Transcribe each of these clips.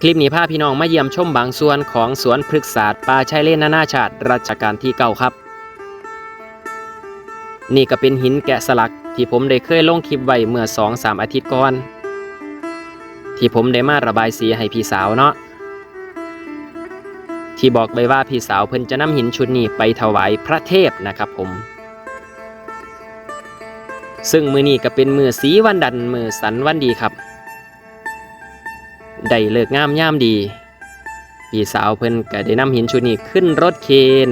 คลิปนี้พาพี่น้องมาเยี่ยมชมบางส่วนของสวนพฤกษศาสตร์ป่าชายเลนนานาชาติรัชกาลที่เก้าครับ นี่ก็เป็นหินแกะสลักที่ผมได้เคยลงคลิปไว้เมื่อ2-3อาทิตย์ก่อน ที่ผมได้มาระบายสีให้พี่สาวเนาะที่บอกไปว่าพี่สาวเพิ่นจะนำหินชุดนี้ไปถวายพระเทพนะครับผม ซึ่งมือนี้ก็เป็นมือสีวันดันมือสันวันดีครับ ได้เลิกงามย่ามดี พี่สาวเพิ่นก็ได้นำหินชุดนี้ขึ้นรถเคน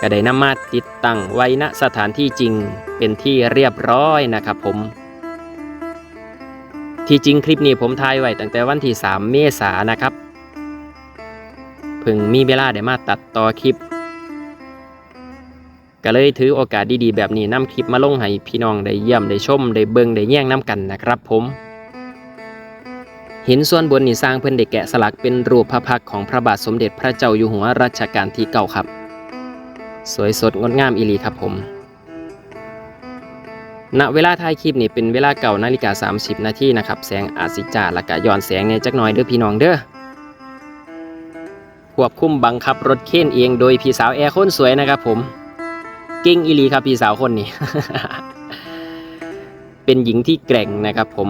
ก็ได้นำมาติดตั้งไว้ณสถานที่จริงเป็นที่เรียบร้อยนะครับผม ที่จริงคลิปนี้ผมถ่ายไว้ตั้งแต่วันที่ 3 เมษายนนะครับเพิ่งมีเวลาได้มาตัดต่อคลิป ก็เลยถือโอกาสดีๆ แบบนี้นำคลิปมาลงให้พี่น้องได้เยี่ยมได้ชมได้เบิ่งได้แย่งน้ำกันนะครับผม หินส่วนบนนี่สร้างเพิ่อนได้แกะสลักเป็นรูปพระพักของพระบาทสมเด็จพระเจ้าอยู่หัวรัชกาลที่เก้าครับ สวยสดงดงามอีลีครับผม ณ เวลาถ่ายคลิปนี่เป็นเวลาเก่านาฬิกา 30 นาทีนะครับ แสงอาจสิจาและก็ย้อนแสงเนี่ยจักหน่อยเด้อพี่น้องเด้อควบคุมบังคับรถเข็นเองโดยพี่สาวแอร์คนสวยนะครับผม เก่งอีลีครับพี่สาวคนนี้ เป็นหญิงที่แกร่งนะครับผม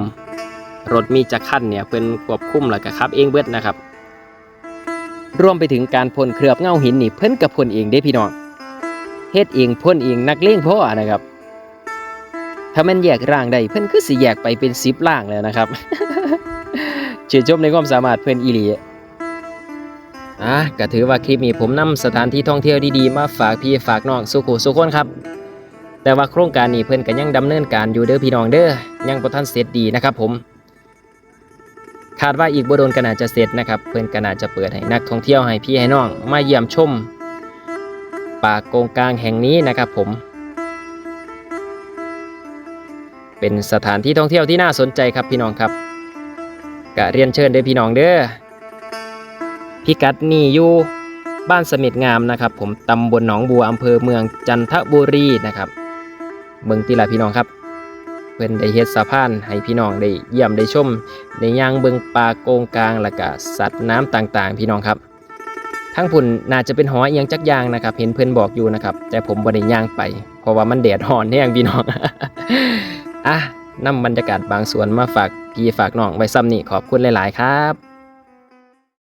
รถมีจักรคันเนี่ยเพิ่นควบคุมแล้วก็ขับเองเบิดนะครับ รวมไปถึงการพ่นเคลือบเงาหินนี่เพิ่นกับพ่นเองเด้พี่น้องเฮ็ดเองพ่นเองนักเลงพ่อนะครับ ถ้ามันแยกร่างได้เพิ่นคือสิแยกไปเป็น10ร่างแล้วนะครับชื่นชมในความสามารถเพิ่นอีหลีอะก็ถือว่าคลิปนี้ผมนำสถานที่ท่องเที่ยวดีๆมาฝากพี่ฝากน้องสุขุสุขคนครับ แต่ว่าโครงการนี้เพิ่นก็ยังดำเนินการอยู่เด้อพี่น้องเด้อยังบ่ทันเสร็จดีนะครับผม คาดว่าอีกบ่โดนก็น่าจะเสร็จนะครับ เพิ่อนก็น่าจะเปิดให้นักท่องเที่ยวให้พี่ให้น้อง มาเยี่ยมชมป่าโกงกลางแห่งนี้นะครับผม เป็นสถานที่ท่องเที่ยวที่น่าสนใจครับพี่น้องครับกะเรียนเชิญเด้อพี่น้องเด้อพิกัดนี่อยู่บ้านสม็ดงามนะครับ ผมตำบลหนองบัวอำเภอเมืองจันทบุรีนะครับเมืองติลาพี่น้องครับ เพิ่นได้เฮ็ดสะพานให้พี่น้องได้เยี่ยมได้ชมได้ย่างเบิงปลาโกงกลางและก็สัตว์น้ำต่างๆ พี่น้องครับทั้งพุ่นน่าจะเป็นหอเอียงจักยางนะครับ เห็นเพื่อนบอกอยู่นะครับ แต่ผมบ่ได้ย่างไป เพราะว่ามันแดดห้อนแห้งพี่น้องอะนำบรรยากาศบางส่วนมาฝากพี่ฝากน้องไว้ซ้ำนี่ขอบคุณหลาย ๆ ครับ